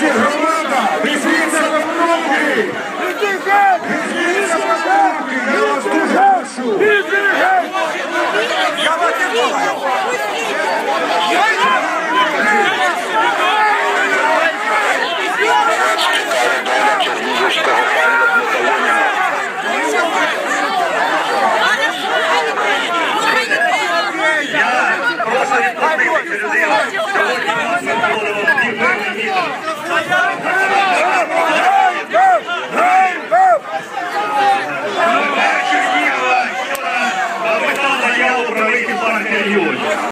Громада! Рефліця! Herr Jod.